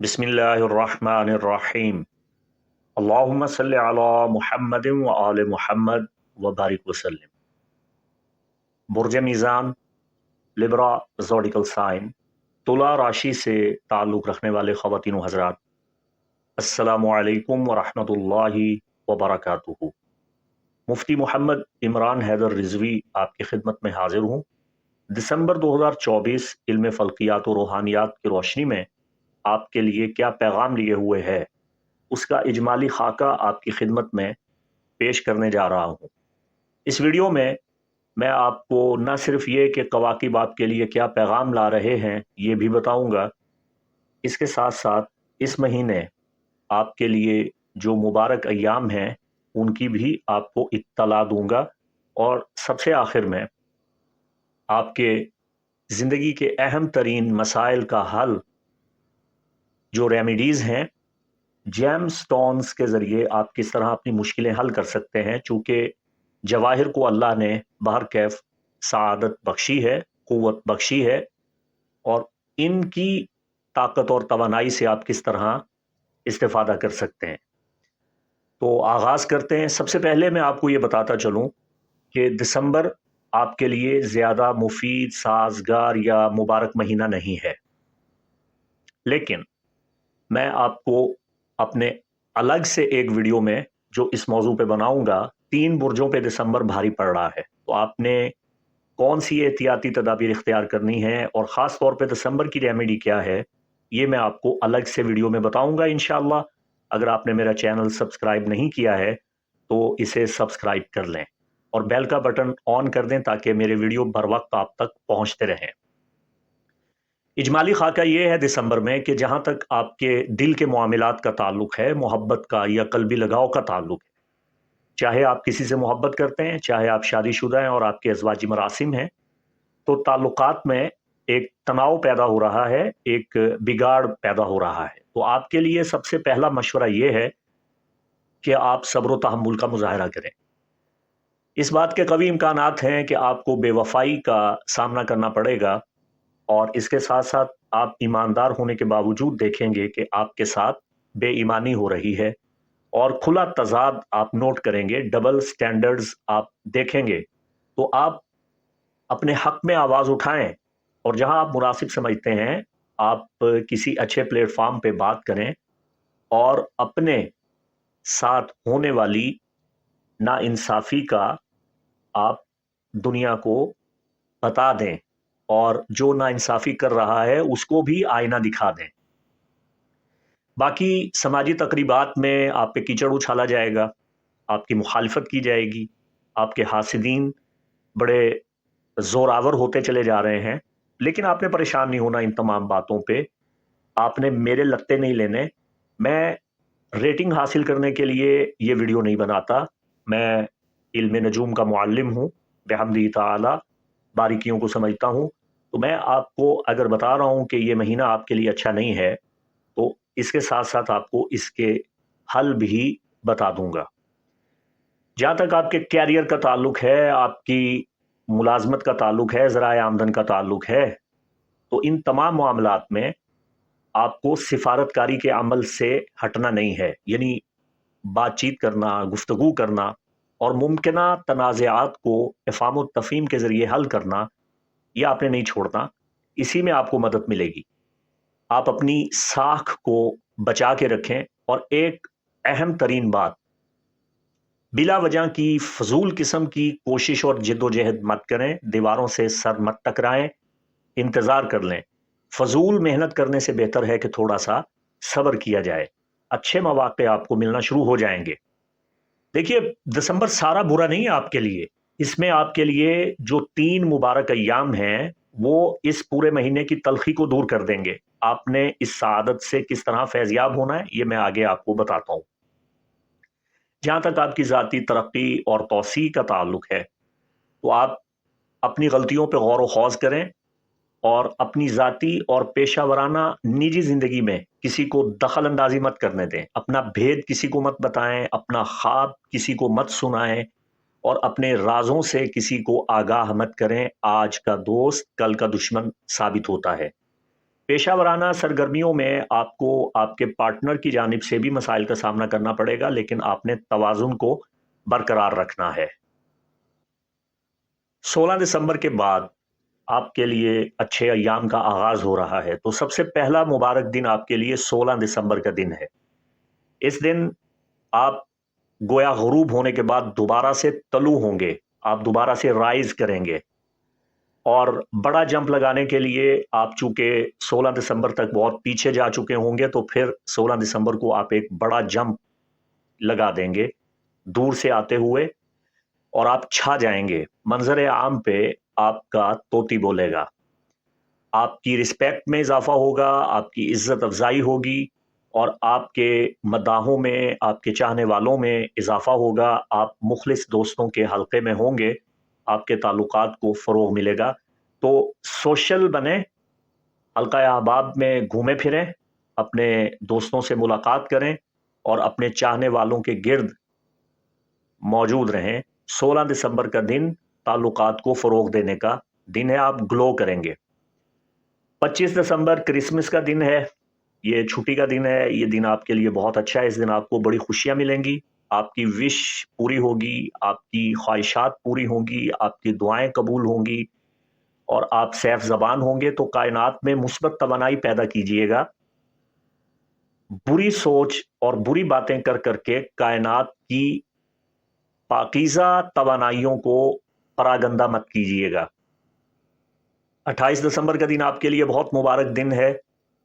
بسم اللہ الرحمن الرحیم۔ اللہم صلی علی محمد و آل محمد و بارک وسلم برج میزان، لبرا زوڈیکل سائن تلا راشی سے تعلق رکھنے والے خواتین و حضرات۔ السلام علیکم ورحمۃ اللہ وبرکاتہ۔ مفتی محمد عمران حیدر رضوی آپ کی خدمت میں حاضر ہوں۔ دسمبر دو ہزار چوبیس علم فلقیات و روحانیات کی روشنی میں آپ کے لیے کیا پیغام لیے ہوئے ہے؟ اس کا اجمالی خاکہ آپ کی خدمت میں پیش کرنے جا رہا ہوں۔ اس ویڈیو میں میں آپ کو نہ صرف یہ کہ قواقب آپ کے لیے کیا پیغام لا رہے ہیں، یہ بھی بتاؤں گا۔ اس کے ساتھ ساتھ اس مہینے آپ کے لیے جو مبارک ایام ہیں، ان کی بھی آپ کو اطلاع دوں گا۔ اور سب سے آخر میں آپ کے زندگی کے اہم ترین مسائل کا حل جو ریمیڈیز ہیں جیم سٹونز کے ذریعے آپ کس طرح اپنی مشکلیں حل کر سکتے ہیں، چونکہ جواہر کو اللہ نے بہر کیف سعادت بخشی ہے، قوت بخشی ہے، اور ان کی طاقت اور توانائی سے آپ کس طرح استفادہ کر سکتے ہیں۔ تو آغاز کرتے ہیں۔ سب سے پہلے میں آپ کو یہ بتاتا چلوں کہ دسمبر آپ کے لیے زیادہ مفید، سازگار یا مبارک مہینہ نہیں ہے۔ لیکن میں آپ کو اپنے الگ سے ایک ویڈیو میں جو اس موضوع پہ بناؤں گا، تین برجوں پہ دسمبر بھاری پڑ رہا ہے۔ تو آپ نے کون سی احتیاطی تدابیر اختیار کرنی ہے اور خاص طور پہ دسمبر کی ریمیڈی کیا ہے، یہ میں آپ کو الگ سے ویڈیو میں بتاؤں گا انشاءاللہ۔ اگر آپ نے میرا چینل سبسکرائب نہیں کیا ہے، تو اسے سبسکرائب کر لیں اور بیل کا بٹن آن کر دیں تاکہ میرے ویڈیو بر وقت آپ تک پہنچتے رہیں۔ اجمالی خاکہ یہ ہے دسمبر میں کہ جہاں تک آپ کے دل کے معاملات کا تعلق ہے، محبت کا یا قلبی لگاؤ کا تعلق ہے۔ چاہے آپ کسی سے محبت کرتے ہیں، چاہے آپ شادی شدہ ہیں اور آپ کے ازواجی مراسم ہیں، تو تعلقات میں ایک تناؤ پیدا ہو رہا ہے، ایک بگاڑ پیدا ہو رہا ہے۔ تو آپ کے لیے سب سے پہلا مشورہ یہ ہے کہ آپ صبر و تحمل کا مظاہرہ کریں۔ اس بات کے قوی امکانات ہیں کہ آپ کو بے وفائی کا سامنا کرنا پڑے گا۔ اور اس کے ساتھ ساتھ آپ ایماندار ہونے کے باوجود دیکھیں گے کہ آپ کے ساتھ بے ایمانی ہو رہی ہے اور کھلا تضاد آپ نوٹ کریں گے ڈبل سٹینڈرڈز آپ دیکھیں گے تو آپ اپنے حق میں آواز اٹھائیں اور جہاں آپ مناسب سمجھتے ہیں، آپ کسی اچھے پلیٹ فارم پہ بات کریں اور اپنے ساتھ ہونے والی نا انصافی کا آپ دنیا کو بتا دیں۔ اور جو نا انصافی کر رہا ہے، اس کو بھی آئینہ دکھا دیں۔ باقی سماجی تقریبات میں آپ پہ کیچڑ اچھالا جائے گا، آپ کی مخالفت کی جائے گی، آپ کے حاسدین بڑے زور آور ہوتے چلے جا رہے ہیں۔ لیکن آپ نے پریشان نہیں ہونا ان تمام باتوں پہ۔ آپ نے میرے لگتے نہیں لینے۔ میں ریٹنگ حاصل کرنے کے لیے یہ ویڈیو نہیں بناتا۔ میں علم نجوم کا معلم ہوں۔ بحمدی تعالی باریکیوں کو سمجھتا ہوں۔ تو میں آپ کو اگر بتا رہا ہوں کہ یہ مہینہ آپ کے لیے اچھا نہیں ہے، تو اس کے ساتھ ساتھ آپ کو اس کے حل بھی بتا دوں گا۔ جہاں تک آپ کے کیریئر کا تعلق ہے، آپ کی ملازمت کا تعلق ہے، ذرائع آمدن کا تعلق ہے، تو ان تمام معاملات میں آپ کو سفارت کاری کے عمل سے ہٹنا نہیں ہے۔ یعنی بات چیت کرنا، گفتگو کرنا اور ممکنہ تنازعات کو افام و تفہیم کے ذریعے حل کرنا یہ آپ نے نہیں چھوڑنا، اسی میں آپ کو مدد ملے گی۔ آپ اپنی ساکھ کو بچا کے رکھیں۔ اور ایک اہم ترین بات، بلا وجہ کی فضول قسم کی کوشش اور جد و جہد مت کریں، دیواروں سے سر مت ٹکرائیں، انتظار کر لیں۔ فضول محنت کرنے سے بہتر ہے کہ تھوڑا سا صبر کیا جائے۔ اچھے مواقع آپ کو ملنا شروع ہو جائیں گے۔ دیکھیے، دسمبر سارا برا نہیں ہے آپ کے لیے۔ اس میں آپ کے لیے جو تین مبارک ایام ہیں، وہ اس پورے مہینے کی تلخی کو دور کر دیں گے۔ آپ نے اس سعادت سے کس طرح فیضیاب ہونا ہے، یہ میں آگے آپ کو بتاتا ہوں۔ جہاں تک آپ کی ذاتی ترقی اور توسیع کا تعلق ہے، تو آپ اپنی غلطیوں پہ غور و خوض کریں اور اپنی ذاتی اور پیشہ ورانہ نجی زندگی میں کسی کو دخل اندازی مت کرنے دیں۔ اپنا بھید کسی کو مت بتائیں، اپنا خواب کسی کو مت سنائیں۔ اور اپنے رازوں سے کسی کو آگاہ مت کریں۔ آج کا دوست کل کا دشمن ثابت ہوتا ہے۔ پیشہ ورانہ سرگرمیوں میں آپ کو آپ کے پارٹنر کی جانب سے بھی مسائل کا سامنا کرنا پڑے گا، لیکن آپ نے توازن کو برقرار رکھنا ہے۔ سولہ دسمبر کے بعد آپ کے لیے اچھے ایام کا آغاز ہو رہا ہے۔ تو سب سے پہلا مبارک دن آپ کے لیے سولہ دسمبر کا دن ہے۔ اس دن آپ گویا غروب ہونے کے بعد دوبارہ سے تلو ہوں گے۔ آپ دوبارہ سے رائز کریں گے۔ اور بڑا جمپ لگانے کے لیے آپ چونکہ سولہ دسمبر تک بہت پیچھے جا چکے ہوں گے تو پھر سولہ دسمبر کو آپ ایک بڑا جمپ لگا دیں گے دور سے آتے ہوئے اور آپ چھا جائیں گے۔ منظر عام پہ آپ کا توتی بولے گا۔ آپ کی رسپیکٹ میں اضافہ ہوگا، آپ کی عزت افزائی ہوگی۔ اور آپ کے مداحوں میں، آپ کے چاہنے والوں میں اضافہ ہوگا، آپ مخلص دوستوں کے حلقے میں ہوں گے، آپ کے تعلقات کو فروغ ملے گا۔ تو سوشل بنے حلقہ احباب میں گھومے پھریں، اپنے دوستوں سے ملاقات کریں اور اپنے چاہنے والوں کے گرد موجود رہیں۔ سولہ دسمبر کا دن تعلقات کو فروغ دینے کا دن ہے، آپ گلو کریں گے۔ پچیس دسمبر کرسمس کا دن ہے۔ یہ چھٹی کا دن ہے، یہ دن آپ کے لیے بہت اچھا ہے، اس دن آپ کو بڑی خوشیاں ملیں گی۔ آپ کی وش پوری ہوگی، آپ کی خواہشات پوری ہوں گی، آپ کی دعائیں قبول ہوں گی اور آپ سیف زبان ہوں گے تو کائنات میں مثبت توانائی پیدا کیجیے گا۔ بری سوچ اور بری باتیں کر کر کے کائنات کی پاکیزہ توانائیوں کو پراگندہ مت کیجیے گا۔ اٹھائیس دسمبر کا دن آپ کے لیے بہت مبارک دن ہے۔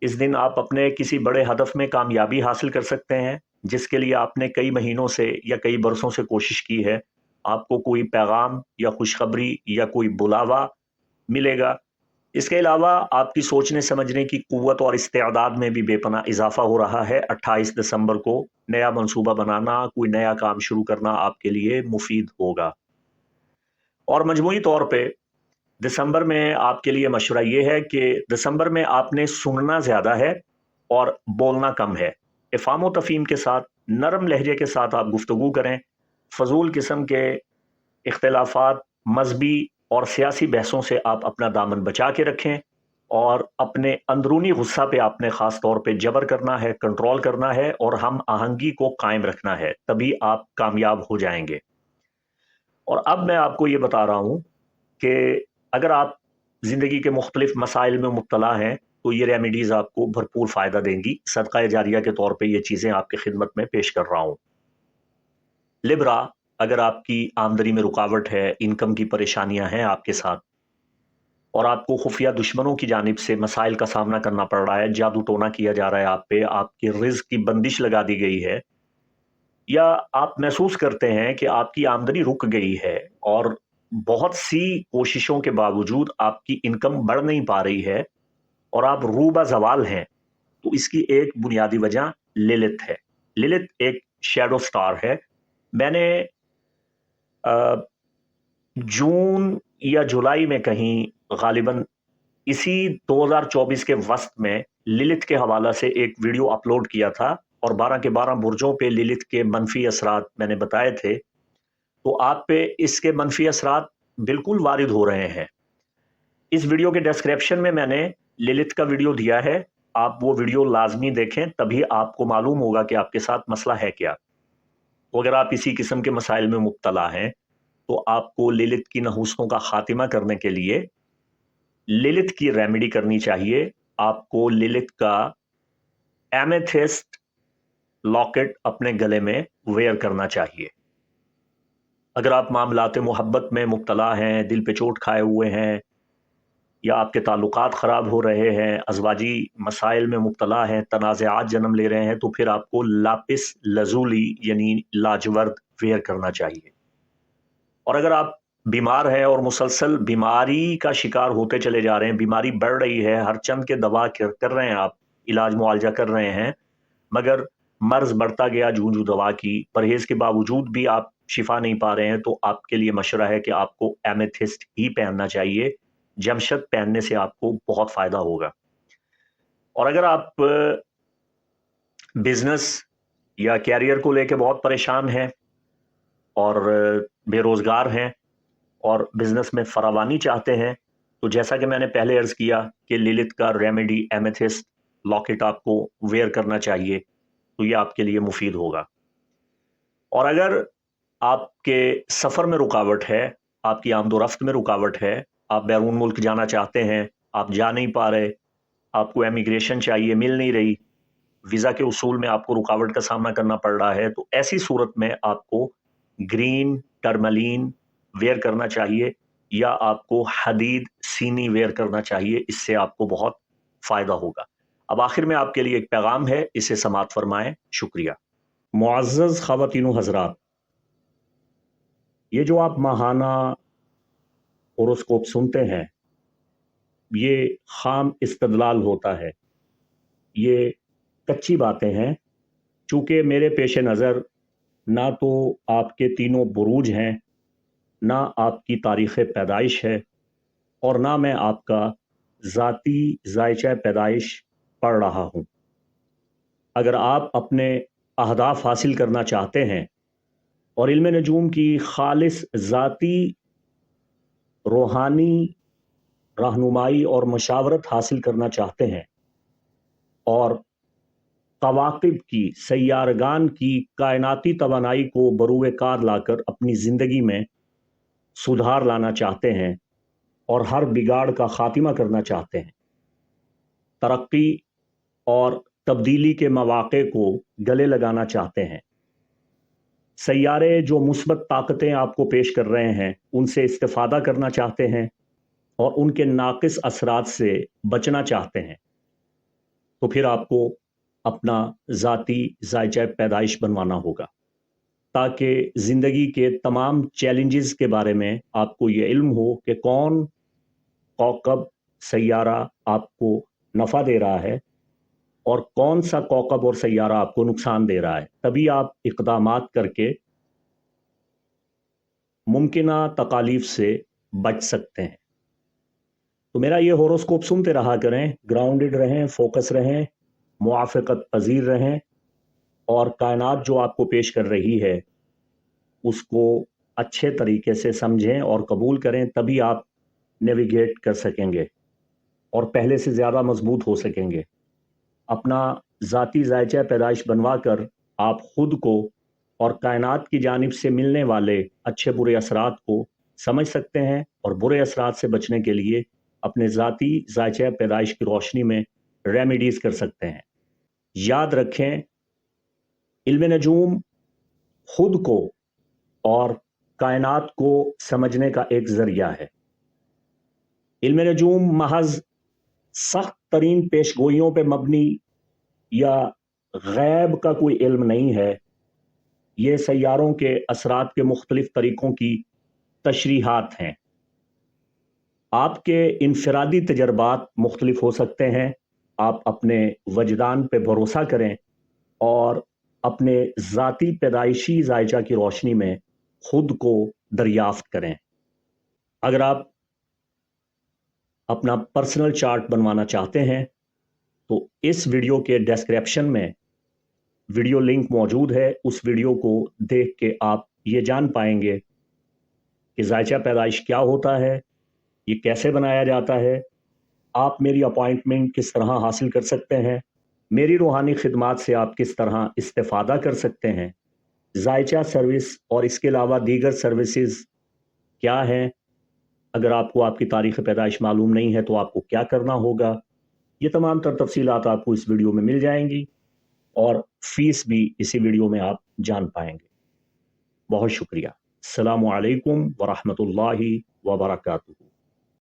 اس دن آپ اپنے کسی بڑے ہدف میں کامیابی حاصل کر سکتے ہیں، جس کے لیے آپ نے کئی مہینوں سے یا کئی برسوں سے کوشش کی ہے۔ آپ کو کوئی پیغام یا خوشخبری یا کوئی بلاوا ملے گا۔ اس کے علاوہ آپ کی سوچنے، سمجھنے کی قوت اور استعداد میں بھی بے پناہ اضافہ ہو رہا ہے۔ اٹھائیس دسمبر کو نیا منصوبہ بنانا، کوئی نیا کام شروع کرنا آپ کے لیے مفید ہوگا۔ اور مجموعی طور پہ دسمبر میں آپ کے لیے مشورہ یہ ہے کہ دسمبر میں آپ نے سننا زیادہ ہے اور بولنا کم ہے۔ افام و تفیم کے ساتھ، نرم لہجے کے ساتھ آپ گفتگو کریں۔ فضول قسم کے اختلافات، مذہبی اور سیاسی بحثوں سے آپ اپنا دامن بچا کے رکھیں اور اپنے اندرونی غصہ پہ آپ نے خاص طور پہ جبر کرنا ہے، کنٹرول کرنا ہے اور ہم آہنگی کو قائم رکھنا ہے، تبھی آپ کامیاب ہو جائیں گے۔ اور اب میں آپ کو یہ بتا رہا ہوں کہ اگر آپ زندگی کے مختلف مسائل میں مبتلا ہیں، تو یہ ریمیڈیز آپ کو بھرپور فائدہ دیں گی۔ صدقہ جاریہ کے طور پہ یہ چیزیں آپ کی خدمت میں پیش کر رہا ہوں۔ لبرا اگر آپ کی آمدنی میں رکاوٹ ہے انکم کی پریشانیاں ہیں آپ کے ساتھ، اور آپ کو خفیہ دشمنوں کی جانب سے مسائل کا سامنا کرنا پڑ رہا ہے، جادو ٹونا کیا جا رہا ہے آپ پہ، آپ کی رزق کی بندش لگا دی گئی ہے، یا آپ محسوس کرتے ہیں کہ آپ کی آمدنی رک گئی ہے اور بہت سی کوششوں کے باوجود آپ کی انکم بڑھ نہیں پا رہی ہے اور آپ روبہ زوال ہیں، تو اس کی ایک بنیادی وجہ للت ہے۔ للت ایک شیڈو سٹار ہے۔ میں نے جون یا جولائی میں کہیں غالباً اسی دو ہزار چوبیس کے وسط میں للت کے حوالہ سے ایک ویڈیو اپلوڈ کیا تھا اور بارہ کے بارہ برجوں پہ للت کے منفی اثرات میں نے بتائے تھے۔ تو آپ پہ اس کے منفی اثرات بالکل وارد ہو رہے ہیں۔ اس ویڈیو کے ڈسکرپشن میں میں نے للت کا ویڈیو دیا ہے۔ آپ وہ ویڈیو لازمی دیکھیں، تبھی آپ کو معلوم ہوگا کہ آپ کے ساتھ مسئلہ ہے کیا۔ تو اگر آپ اسی قسم کے مسائل میں مبتلا ہیں، تو آپ کو للت کی نحوستوں کا خاتمہ کرنے کے لیے للت کی ریمیڈی کرنی چاہیے۔ آپ کو للت کا ایمیتھسٹ لاکٹ اپنے گلے میں ویئر کرنا چاہیے۔ اگر آپ معاملات محبت میں مبتلا ہیں، دل پہ چوٹ کھائے ہوئے ہیں یا آپ کے تعلقات خراب ہو رہے ہیں، ازواجی مسائل میں مبتلا ہیں، تنازعات جنم لے رہے ہیں، تو پھر آپ کو لاپس، لزولی یعنی لاجورد ویئر کرنا چاہیے۔ اور اگر آپ بیمار ہیں اور مسلسل بیماری کا شکار ہوتے چلے جا رہے ہیں، بیماری بڑھ رہی ہے، ہر چند کے دوا کر رہے ہیں آپ، علاج معالجہ کر رہے ہیں، مگر مرض بڑھتا گیا، جوں جو دوا کی، پرہیز کے باوجود بھی آپ شفا نہیں پا رہے ہیں، تو آپ کے لیے مشورہ ہے کہ آپ کو ایمیتھسٹ ہی پہننا چاہیے۔ جمشد پہننے سے آپ کو بہت فائدہ ہوگا۔ اور اگر آپ بزنس یا کیریئر کو لے کے بہت پریشان ہیں اور بے روزگار ہیں اور بزنس میں فراوانی چاہتے ہیں، تو جیسا کہ میں نے پہلے عرض کیا کہ للت کا ریمیڈی ایمیتھسٹ لاکٹ آپ کو ویئر کرنا چاہیے، تو یہ آپ کے لیے مفید ہوگا۔ اور اگر آپ کے سفر میں رکاوٹ ہے، آپ کی آمد و رفت میں رکاوٹ ہے، آپ بیرون ملک جانا چاہتے ہیں، آپ جا نہیں پا رہے، آپ کو ایمیگریشن چاہیے، مل نہیں رہی ویزا کے اصول میں آپ کو رکاوٹ کا سامنا کرنا پڑ رہا ہے، تو ایسی صورت میں آپ کو گرین، ٹرملین ویئر کرنا چاہیے یا آپ کو حدید سینی ویئر کرنا چاہیے، اس سے آپ کو بہت فائدہ ہوگا۔ اب آخر میں آپ کے لیے ایک پیغام ہے، اسے سماعت فرمائیں، شکریہ۔ معزز خواتین و حضرات یہ جو آپ ماہانہ ہوروسکوپ سنتے ہیں، یہ خام استدلال ہوتا ہے۔ یہ کچی باتیں ہیں۔ چونکہ میرے پیش نظر نہ تو آپ کے تینوں بروج ہیں، نہ آپ کی تاریخ پیدائش ہے، اور نہ میں آپ کا ذاتی ذائچہ پیدائش پڑھ رہا ہوں۔ اگر آپ اپنے اہداف حاصل کرنا چاہتے ہیں اور علم نجوم کی خالص ذاتی روحانی رہنمائی اور مشاورت حاصل کرنا چاہتے ہیں اور قواقب کی، سیارگان کی کائناتی توانائی کو بروئے کار لا کر اپنی زندگی میں سدھار لانا چاہتے ہیں اور ہر بگاڑ کا خاتمہ کرنا چاہتے ہیں۔ ترقی اور تبدیلی کے مواقع کو گلے لگانا چاہتے ہیں۔ سیارے جو مثبت طاقتیں آپ کو پیش کر رہے ہیں، ان سے استفادہ کرنا چاہتے ہیں اور ان کے ناقص اثرات سے بچنا چاہتے ہیں۔ تو پھر آپ کو اپنا ذاتی ذائچہ پیدائش بنوانا ہوگا۔ تاکہ زندگی کے تمام چیلنجز کے بارے میں آپ کو یہ علم ہو کہ کون کوکب سیارہ آپ کو نفع دے رہا ہے اور کون سا کوکب اور سیارہ آپ کو نقصان دے رہا ہے؟ تبھی آپ اقدامات کر کے ممکنہ تکالیف سے بچ سکتے ہیں۔ تو میرا یہ ہوروسکوپ سنتے رہا کریں، گراؤنڈڈ رہیں، فوکس رہیں، موافقت پذیر رہیں، اور کائنات جو آپ کو پیش کر رہی ہے، اس کو اچھے طریقے سے سمجھیں اور قبول کریں، تبھی آپ نیویگیٹ کر سکیں گے اور پہلے سے زیادہ مضبوط ہو سکیں گے۔ اپنا ذاتی ذائچہ پیدائش بنوا کر آپ خود کو اور کائنات کی جانب سے ملنے والے اچھے برے اثرات کو سمجھ سکتے ہیں اور برے اثرات سے بچنے کے لیے اپنے ذاتی ذائچہ پیدائش کی روشنی میں ریمیڈیز کر سکتے ہیں۔ یاد رکھیں، علم نجوم خود کو اور کائنات کو سمجھنے کا ایک ذریعہ ہے۔ علم نجوم محض سخت ترین پیش گوئیوں پہ مبنی یا غیب کا کوئی علم نہیں ہے، یہ سیاروں کے اثرات کے مختلف طریقوں کی تشریحات ہیں۔ آپ کے انفرادی تجربات مختلف ہو سکتے ہیں، آپ اپنے وجدان پہ بھروسہ کریں اور اپنے ذاتی پیدائشی ذائچہ کی روشنی میں خود کو دریافت کریں۔ اگر آپ اپنا پرسنل چارٹ بنوانا چاہتے ہیں، تو اس ویڈیو کے ڈسکرپشن میں ویڈیو لنک موجود ہے۔ اس ویڈیو کو دیکھ کے آپ یہ جان پائیں گے کہ ذائچہ پیدائش کیا ہوتا ہے، یہ کیسے بنایا جاتا ہے۔ آپ میری اپوائنٹمنٹ کس طرح حاصل کر سکتے ہیں؟ میری روحانی خدمات سے آپ کس طرح استفادہ کر سکتے ہیں؟ ذائچہ سروس اور اس کے علاوہ دیگر سروسز کیا ہیں؟ اگر آپ کو آپ کی تاریخ پیدائش معلوم نہیں ہے تو آپ کو کیا کرنا ہوگا؟ یہ تمام تر تفصیلات آپ کو اس ویڈیو میں مل جائیں گی اور فیس بھی اسی ویڈیو میں آپ جان پائیں گے۔ بہت شکریہ۔ السلام علیکم ورحمۃ اللہ وبرکاتہ۔